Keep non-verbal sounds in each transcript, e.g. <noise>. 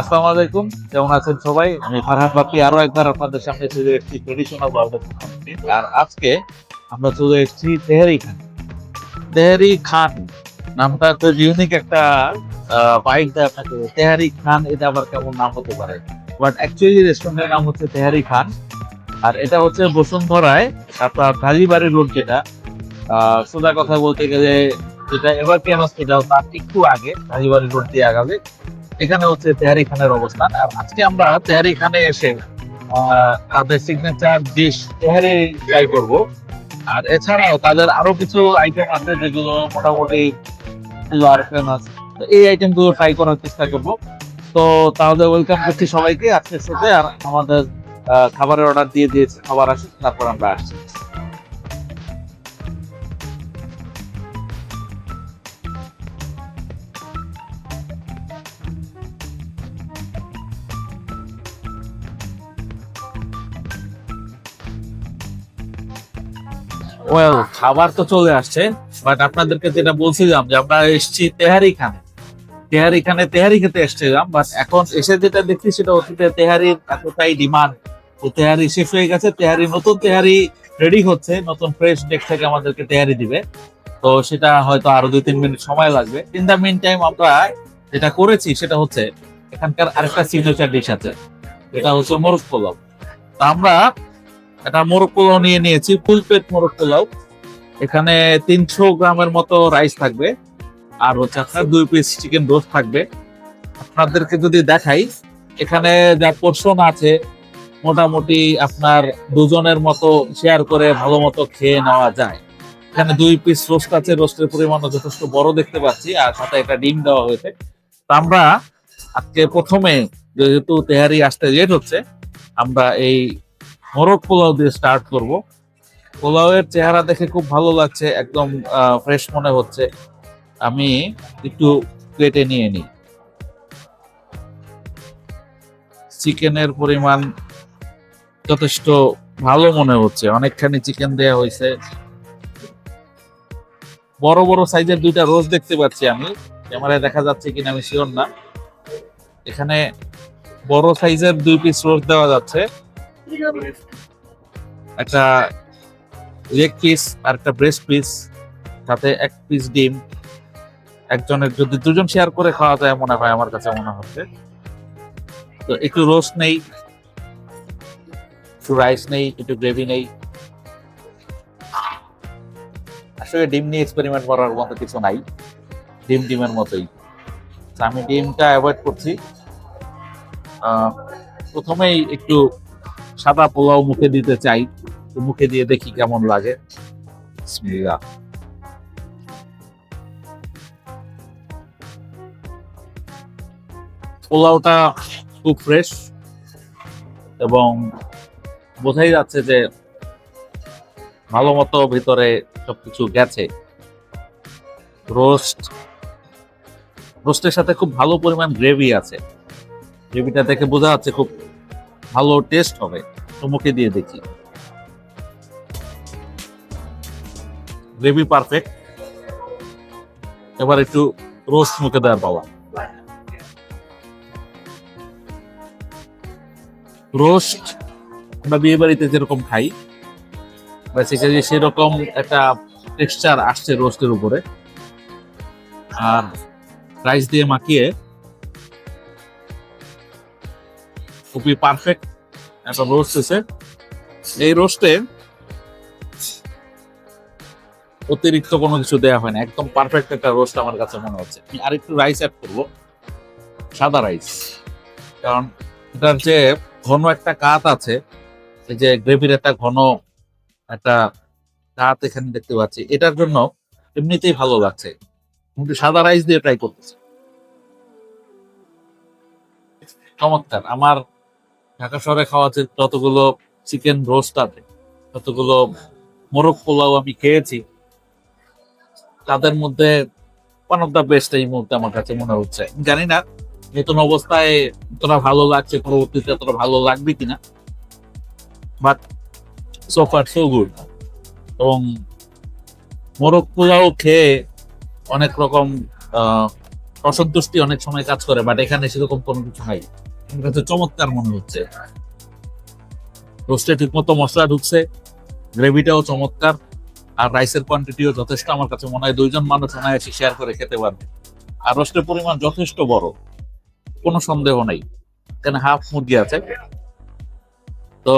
আসসালামু আলাইকুম। কেমন আছেন সবাই? আমি ফারহান বাপি আরও একবার আপনাদের সামনে চলে এসেছি ট্রেডিশনাল আর আজকে আমরা চলে এসেছি তেহারি খান। তেহারি খান নামটা তো ইউনিক একটা বাইক দেয় আপনাকে তেহারি খান, এটা আবার কেমন নাম হতে পারে? বাট অ্যাকচুয়ালি রেস্টুরেন্টের নাম হচ্ছে তেহারি খান। আর এটা হচ্ছে বসুন্ধরায় আপনার কালীবাড়ি রোড যেটা। সোজা কথা বলতে গেলে যেটা এবার কেন হসপিটাল তার একটু আগে কালীবাড়ি রোড দিয়ে আগাবে। এখানে হচ্ছে তেহারি খানের অবস্থান। আর আজকে আমরা তেহারি খানে এসে তাদের সিগনেচার ডিশ তেহারি ট্রাই করব। আর এছাড়াও তাদের আরও কিছু আইটেম আছে যেগুলো মোটামুটি আর ফেমাস এই আইটেমগুলো ট্রাই করার চেষ্টা করব। তো তাহলে ওয়েলকাম করছি সবাইকে আজকের সাথে। আর আমাদের খাবারের অর্ডার দিয়ে দিয়েছে, খাবার আসে তারপর আমরা আসছি। ওয়েল খাবার তো চলে আসছে বাট আপনাদেরকে যেটা বলছিলাম যে আমরা এসেছি তেহারি খানে তেহারি খানে তেহারি খেতে এসেছিলাম বাট এখন এসে যেটা দেখছি সেটা অতীতে তেহারির এতটাই ডিমান্ড তো তেহারি শেষ হয়ে গেছে, তেহারি নতুন তেহারি রেডি হচ্ছে, নতুন ফ্রেশ ডেক থেকে আমাদেরকে তেহারি দিবে। তো সেটা হয়তো আরও দুই, তিন মিনিট সময় লাগবে। ইন দ্য মিন টাইম আমরা যেটা করেছি সেটা হচ্ছে এখানকার আরেকটা সিগনেচার ডিশ আছে এটা হচ্ছে মোরগ পোলাও। আমরা একটা মোরগ পোলাও নিয়ে নিয়েছি, ফুল প্লেট মোরগ পোলাও। এখানে তিনশো গ্রামের মতো রাইস থাকবে। আর হচ্ছে আপনার দুই পিস চিকেন রোস্ট থাকবে। আপনাদেরকে যদি দেখাই, এখানে যা পোর্শন আছে, মোটামুটি আপনার দুজনের মতো শেয়ার করে ভালো মতো খেয়ে নেওয়া যায়। এখানে দুই পিস রোস্ট আছে রোস্টের পরিমাণও যথেষ্ট বড় দেখতে পাচ্ছি, আর সাথে একটা ডিম দেওয়া হয়েছে। তো আমরা আজকে প্রথমে যেহেতু তেহারি আসতে লেট হচ্ছে, আমরা এই মোরগ পোলাও দিয়ে স্টার্ট করব। পোলাওয়ের চেহারা দেখে খুব ভালো লাগছে, একদম ফ্রেশ মনে হচ্ছে। আমি একটু প্লেটে নিয়ে নিই। চিকেনের পরিমাণ যথেষ্ট ভালো মনে হচ্ছে। অনেকখানি চিকেন দেয়া হয়েছে। বড় বড় সাইজের দুইটা রোজ দেখতে পাচ্ছি আমি। ক্যামেরায় দেখা যাচ্ছে কিনা আমি শিওর না। এখানে বড় সাইজের দুই পিস রোজ দেওয়া যাচ্ছে। একটা লেগ পিস আর একটা ব্রেস্ট পিস সাথে এক পিস ডিম। একজনের যদি দুজন শেয়ার করে খাওয়া যায় মনে হয়, আমার কাছে মনে হচ্ছে। তো একটু রোস্ট নেই, একটু রাইস নেই, একটু গ্রেভি নেই। আসলে ডিম নিয়ে এক্সপেরিমেন্ট করার মতো কিছু নাই। ডিম ডিমের মতোই। আমি ডিমটা অ্যাভয়েড করছি। প্রথমেই একটু সাদা পোলাও মুখে দিতে চাই, তো মুখে দিয়ে দেখি কেমন লাগে। পোলাওটা খুব ফ্রেশ এবং বোঝাই যাচ্ছে যে ভালো মতো ভিতরে সবকিছু গেছে। রোস্ট, রোস্টের সাথে খুব ভালো পরিমাণ গ্রেভি আছে। গ্রেভিটা দেখে বোঝা যাচ্ছে খুব ভালো টেস্ট হবে। তো মুখে দিয়ে দেখি। গ্রেভি পারফেক্ট এবার একটু রোস্ট মুখে দেওয়ার পাওয়া রোস্ট আমরা বিয়ে বাড়িতে যেরকম খাই বেসিক্যালি সেরকম একটা টেক্সচার আসছে রোস্টের উপরে। আর রাইস দিয়ে মাখিয়ে খুবই পারফেক্ট একটা রোস্ট হয়েছে এই রোস্টে অতিরিক্ত কোনো কিছু দেওয়া হয় না। একদম পারফেক্ট একটা রোস্ট আমার কাছে মনে হচ্ছে। আমি আরেকটু রাইস অ্যাড করব। সাদা রাইস কারণ এটার যে ঘন একটা কাত আছে, এই যে গ্রেভির একটা ঘন একটা কাত এখানে দেখতে পাচ্ছি। এটার জন্য এমনিতেই ভালো লাগছে। কিন্তু সাদা রাইস দিয়ে ট্রাই করতেছি। চমৎকার। আমার ঢাকা শহরে খাওয়া যে যতগুলো চিকেন রোস্ট আছে, যতগুলো মোরগ পোলাও আমি খেয়েছি, তাদের মধ্যে ওয়ান অফ দ্য বেস্ট এই মুহূর্তে আমার কাছে মনে হচ্ছে। জানি না নতুন অবস্থায় তোরা ভালো লাগছে, পরবর্তীতে এতটা ভালো লাগবে কিনা but so far so good এবং মোরগ পোলাও খেয়ে অনেক রকম অসন্তুষ্টি অনেক সময় কাজ করে বাট এখানে সেরকম কোনো কিছু নাই কাছে চমৎকার মনে হচ্ছে। রোস্টে ঠিক মতো মশলা ঢুকছে, গ্রেভিটাও চমৎকার, আর রাইসের কোয়ান্টিটিও যথেষ্ট আমার কাছে মনে হয় দুইজন মানুষ অনায়াসে শেয়ার করে খেতে পারবে। আর রোস্টের পরিমাণ যথেষ্ট বড়, কোনো সন্দেহ নেই। এখানে হাফ মুরগি আছে। তো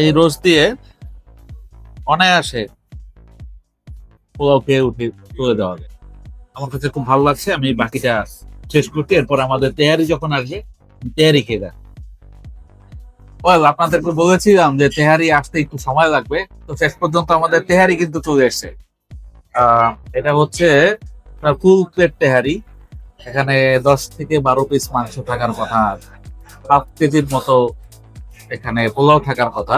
এই রোস্ট দিয়ে অনায়াসে পোলাও খেয়ে উঠে তুলে দেওয়া যায়। আমার কাছে খুব ভালো লাগছে, আমি বাকিটা শেষ করছি। এরপর আমাদের তেয়ারি যখন আসবে তেহারি ওয়েল আপনাদেরকে বলেছিলাম যে তেহারি আসতে একটু সময় লাগবে। তো শেষ পর্যন্ত আমাদের তেহারি কিন্তু চলে এসছে। এটা হচ্ছে ফুল প্লেট তেহারি। এখানে দশ থেকে বারো পিস মাংস থাকার কথা। কেজির মতো এখানে পোলাও থাকার কথা।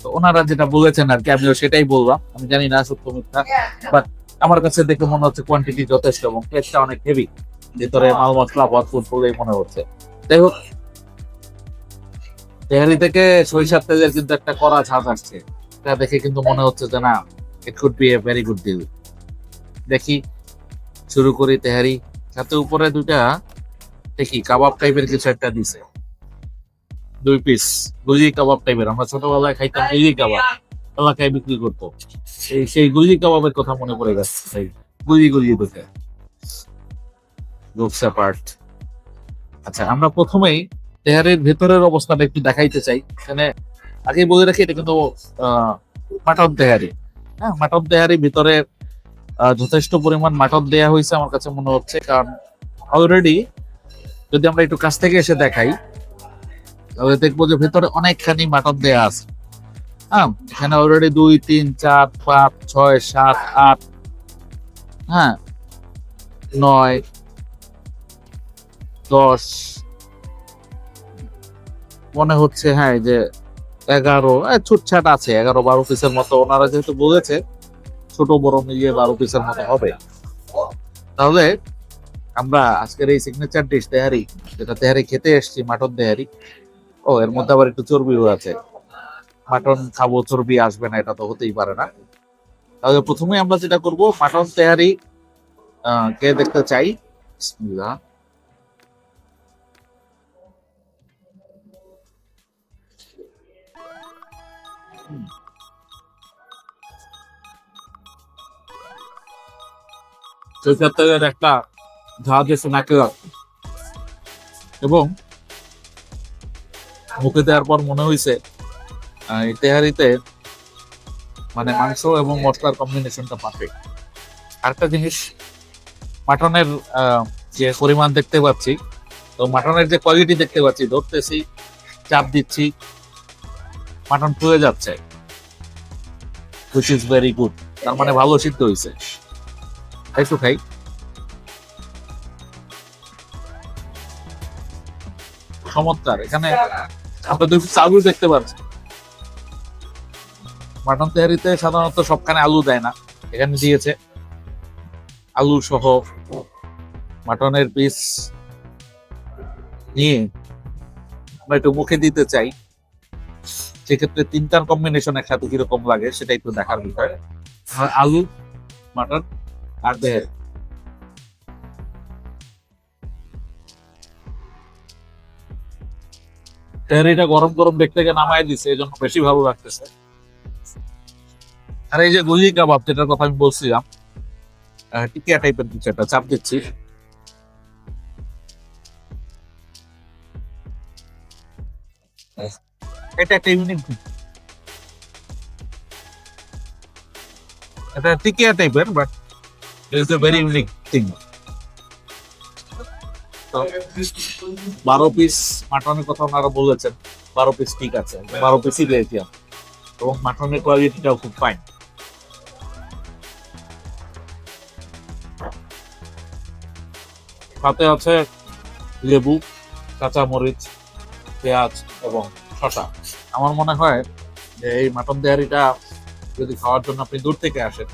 তো ওনারা যেটা বলেছেন আর কি, আমিও সেটাই বললাম। আমি জানি না সত্য মিথ্যা বাট আমার কাছে দেখে মনে হচ্ছে কোয়ান্টিটি যথেষ্ট এবং টেস্টটা অনেক হেভি ভিতরে মাল মশলা ভরপুর বলেই মনে হচ্ছে। যাই হোক তেহারি থেকে সরিষার তেলের কিন্তু একটা কড়া ঝাঁজ আসছে। এটা দেখে কিন্তু মনে হচ্ছে যে না it could be a very good deal দেখি শুরু করি তেহারি সাথে উপরে দুইটা দেখি কাবাব টাইপের কিছু একটা দিছে। দুই পিস গুজি কাবাব টাইপের আমরা ছোটবেলায় খাইতাম গুজি কাবাব। এলাকায় বিক্রি করতো। এই সেই গুজি কাবাবের কথা মনে পড়ে গেছে। সেই গুজি গুজি দেখে লুকস পার্ট আচ্ছা আমরা প্রথমেই তেহারের ভেতরের অবস্থাটা একটু দেখাইতে চাই। এখানে আগে বলে রাখি, এটা কিন্তু মাটন তেহারি হ্যাঁ মাটন তেহারি ভিতরে যথেষ্ট পরিমাণ মাটন দেয়া হয়েছে আমার কাছে মনে হচ্ছে, কারণ অলরেডি যদি আমরা একটু কাছ থেকে এসে দেখাই, তাহলে দেখব যে ভেতরে অনেকখানি মাটন দেয়া আছে। হ্যাঁ এখানে অলরেডি দুই, তিন, চার, পাঁচ, ছয়, সাত, আট হ্যাঁ নয় দশ। মনে হচ্ছে হ্যাঁ যে এগারো ছুটছাট আছে, এগারো বারো পিসের মতো। ওনারা যেহেতু বলেছে, ছোট, বড় মিলিয়ে বারো পিসের মতো হবে। তাহলে আমরা আজকের এই সিগনেচার ডিশ তেহারি, যেটা তেহারি খেতে এসেছি, মাটন তেহারি। ও, এর মধ্যে আবার একটু চর্বিও আছে। মাটন খাব, চর্বি আসবে না, এটা তো হতেই পারে না। তাহলে প্রথমে আমরা যেটা করব, মাটন তেহারি কে দেখতে চাই? বিসমিল্লাহ। তেলের একটা ঝাঁজ এসে নাকে এবং মুখে দেওয়ার পর মনে হয়েছে এই তেহারিতে মানে মাংস এবং মশলার কম্বিনেশনটা পারফেক্ট আরেকটা জিনিস, মাটনের যে পরিমাণ দেখতে পাচ্ছি, তো মাটনের যে কোয়ালিটি দেখতে পাচ্ছি, ধরতেছি, চাপ দিচ্ছি, মাটন ফুলে যাচ্ছে। হুইচ ইজ ভেরি গুড তার মানে ভালো সিদ্ধ হয়েছে একটু খাই। চমৎকার, এখানে পিস আলু দেখতে পাচ্ছি। মাটন তেহারিতে সাধারণত সবখানে আলু দেয় না, এখানে দিয়েছে। আলু সহ মাটনের পিস নিয়ে আমরা একটু মুখে দিতে চাই। সেক্ষেত্রে তিনটার কম্বিনেশন একসাথে কীরকম লাগে সেটা একটু দেখার বিষয়। আলু, মাটন আর দেহের তেহারিটা গরম গরম দেখতে গিয়ে নামায় দিছে এই জন্য বেশি ভালো লাগতেছে। আর এই যে গুজি কাবাব, যেটার কথা আমি বলছিলাম টিকিয়া টাইপের কিছু একটা চাপ দিচ্ছি। এটা একটা ইউনিক এটা টিকিয়া টাইপের but it's a very unique thing বারো পিস মাটনের কথা ওনারা বলেছেন। বারো পিস ঠিক আছে। বারো পিসই পেয়েছি। এবং মাটনের কোয়ালিটিটাও খুব ফাইন সাথে আছে লেবু কাঁচা মরিচ পেঁয়াজ এবং শসা। আমার মনে হয় যে এই মাটন দেহারিটা যদি খাওয়ার জন্য আপনি দূর থেকে আসেন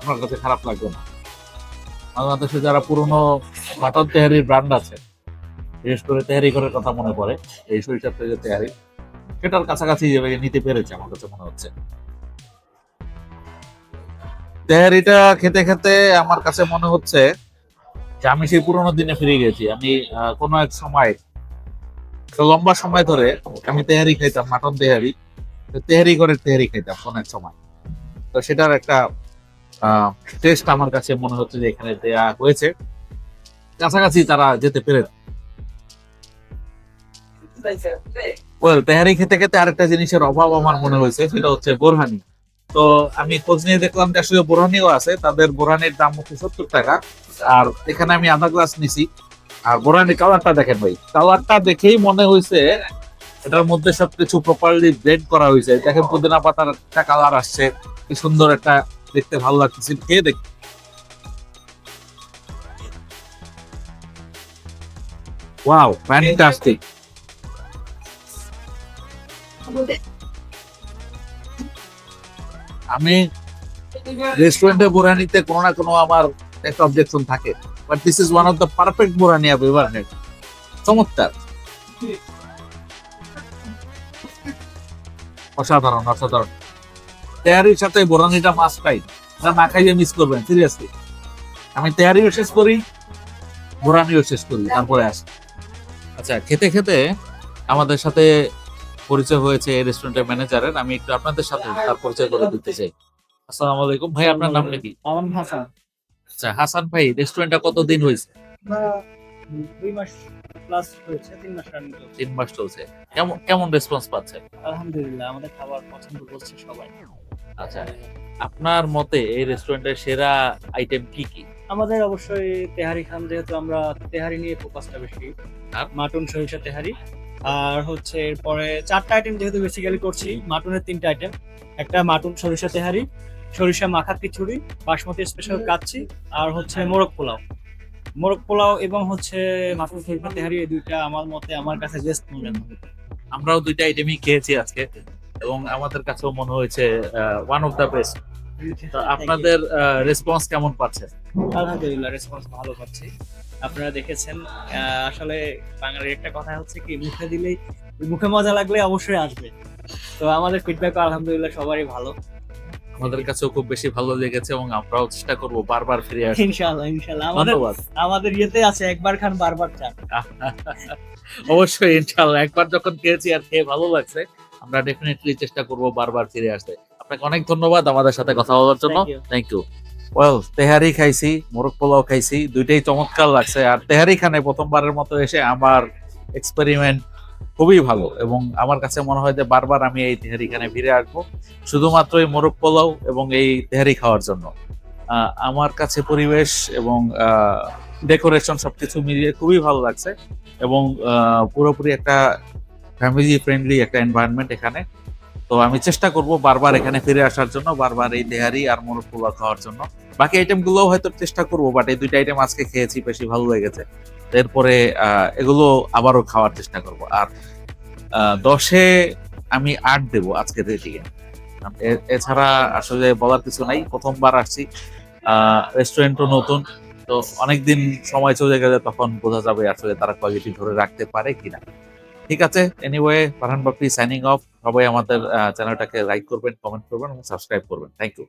আপনার কাছে খারাপ লাগবে না। বাংলাদেশে যারা পুরনো মাটন তেহারির ব্র্যান্ড আছে, বিশেষ করে তেহারি ঘরের কথা মনে পড়ে, এই সরিষার তেলের তেহারি, সেটার কাছাকাছি এভাবে নিতে পেরেছে আমার কাছে মনে হচ্ছে। তেহারিটা খেতে খেতে আমার কাছে মনে হচ্ছে যে আমি সেই পুরোনো দিনে ফিরে গেছি। আমি কোনো এক সময় লম্বা সময় ধরে আমি তেহারি খাইতাম, মাটন তেহারি তেহারি করে তেহারি খাইতাম কোনো এক সময়। তো সেটার একটা টেস্ট আমার কাছে মনে হচ্ছে যে এখানে দেয়া হয়েছে। কাছাকাছি তারা যেতে পেরে ওয়েল তেহারি খেতে খেতে আরেকটা জিনিসের অভাব আমার মনে হয়েছে, সেটা হচ্ছে বোরহানি। তো আমি খোঁজ নিয়ে দেখলাম যে আসলে বোরহানিও আছে, তাদের বোরহানির দাম হচ্ছে সত্তর টাকা, আর এখানে আমি আধা গ্লাস নিছি। আর বোরহানি কালারটা দেখেন ভাই কালারটা দেখেই মনে হয়েছে এটার মধ্যে সবকিছু প্রপারলি ব্লেন্ড করা হয়েছে। দেখেন পুদিনা পাতার একটা কালার আসছে। কি সুন্দর একটা দেখতে ভালো লাগতেছে। খেয়ে দেখ ওয়াও ফ্যান্টাস্টিক আমি রেস্টুরেন্টে বোরানিতে কোনো না কোনো আমার একটা অবজেকশন থাকে। But this is one of the perfect borani I ever had চমৎকার। অসাধারণ অসাধারণ। তেয়ারির সাথে বোরানিটা মাছ খাই না না খাইয়ে মিস করবেন সিরিয়াসলি আমি তেয়ারিও শেষ করি বোরানিও শেষ করি তারপরে আসি। আচ্ছা খেতে খেতে আমাদের সাথে পরিচয় হয়েছে এই রেস্টুরেন্টের ম্যানেজারের আমি একটু আপনাদের সাথে তার পরিচয় করে দিতে চাই। আসসালামু আলাইকুম। ভাই আপনার নাম কি? আমার ভাষা আচ্ছা হাসান ভাই রেস্টুরেন্টটা কতদিন হয়েছে? দুই মাস। প্লাস হয়েছে তিন মাস রানিং চলছে। তিন মাস চলছে। কেমন কেমন রেসপন্স পাচ্ছে? আলহামদুলিল্লাহ আমাদের খাবার পছন্দ করছে সবাই। আচ্ছা আপনার মতে এই রেস্টুরেন্টের সেরা আইটেম কি কি? আমাদের অবশ্যই তেহারি খান যেহেতু আমরা তেহারি নিয়ে ফোকাসটা বেশি। মাটন সরিষা তেহারি। আর হচ্ছে এরপরে চারটা আইটেম যেহেতু বেসিক্যালি করছি মাটনের তিনটা আইটেম একটা মাটন সরিষা তেহারি সরিষা মাখা খিচুড়ি বাসমতি স্পেশাল কাচ্ছি আর হচ্ছে মোরগ পোলাও। মোরগ পোলাও এবং হচ্ছে মাটন সরিষা তেহারি এই দুইটা আমার মতে আমার কাছে বেস্ট মনে হয়। আমরাও দুইটা আইটেমই খেয়েছি আজকে এবং আমাদের কাছেও মনে হয়েছে ওয়ান অফ দ্য বেস্ট আপনাদের রেসপন্স কেমন পাচ্ছে? আলহামদুলিল্লাহ রেসপন্স ভালো পাচ্ছি। আপনারা দেখেছেন আসলে বাঙালির একটা কথা হচ্ছে কি মুখে দিলেই মুখে মজা লাগলে অবশ্যই আসবে। তো আমাদের ফিডব্যাক আলহামদুলিল্লাহ সবারই ভালো। আমাদের কাছেও খুব বেশি ভালো লেগেছে এবং আমরাও চেষ্টা করব বারবার ফিরে আসতে। ইনশাআল্লাহ ইনশাআল্লাহ। আমাদের ধন্যবাদ। আমাদের ইয়েতে আছে একবার খান বারবার চান। <laughs> অবশ্যই ইনশাআল্লাহ। একবার যখন খেয়েছি আর খেয়ে ভালো লাগছে আমরা ডেফিনেটলি চেষ্টা করব বারবার ফিরে আসতে। আপনাকে অনেক ধন্যবাদ আমাদের সাথে কথা বলার জন্য। থ্যাংক ইউ ওয়েল তেহারি খাইছি মোরগ পোলাও খাইছি দুইটাই চমৎকার লাগছে। আর তেহারি খানে প্রথমবারের মতো এসে আমার এক্সপেরিমেন্ট খুবই ভালো এবং আমার কাছে মনে হয় যে বারবার আমি এই তেহারি খানে ফিরে আসব, শুধুমাত্র এই মোরগ পোলাও এবং এই তেহারি খাওয়ার জন্য। আমার কাছে পরিবেশ এবং ডেকোরেশন সবকিছু মিলিয়ে খুবই ভালো লাগছে এবং পুরোপুরি একটা ফ্যামিলি ফ্রেন্ডলি একটা এনভায়রনমেন্ট এখানে। তো আমি চেষ্টা করব বারবার এখানে ফিরে আসার জন্য, বারবার এই দেহারি আর মোরগ পোলাও খাওয়ার জন্য। বাকি আইটেম গুলোও হয়তো চেষ্টা করব বাট এই দুইটা আইটেম আজকে খেয়েছি, বেশি ভালো লেগেছে। এরপরে এগুলো আবারও খাওয়ার চেষ্টা করব। আর দশে আমি আট দেব আজকের রেটিংয়ে এছাড়া আসলে বলার কিছু নাই, প্রথমবার আসছি। রেস্টুরেন্টও নতুন, তো অনেকদিন সময় চলে গেলে তখন বোঝা যাবে আসলে তারা কোয়ালিটি ধরে রাখতে পারে কিনা। ঠিক আছে anyway Farhan Bapi signing off সবাই আমাদের চ্যানেলটাকে লাইক করবেন কমেন্ট করবেন এবং সাবস্ক্রাইব করবেন। Thank you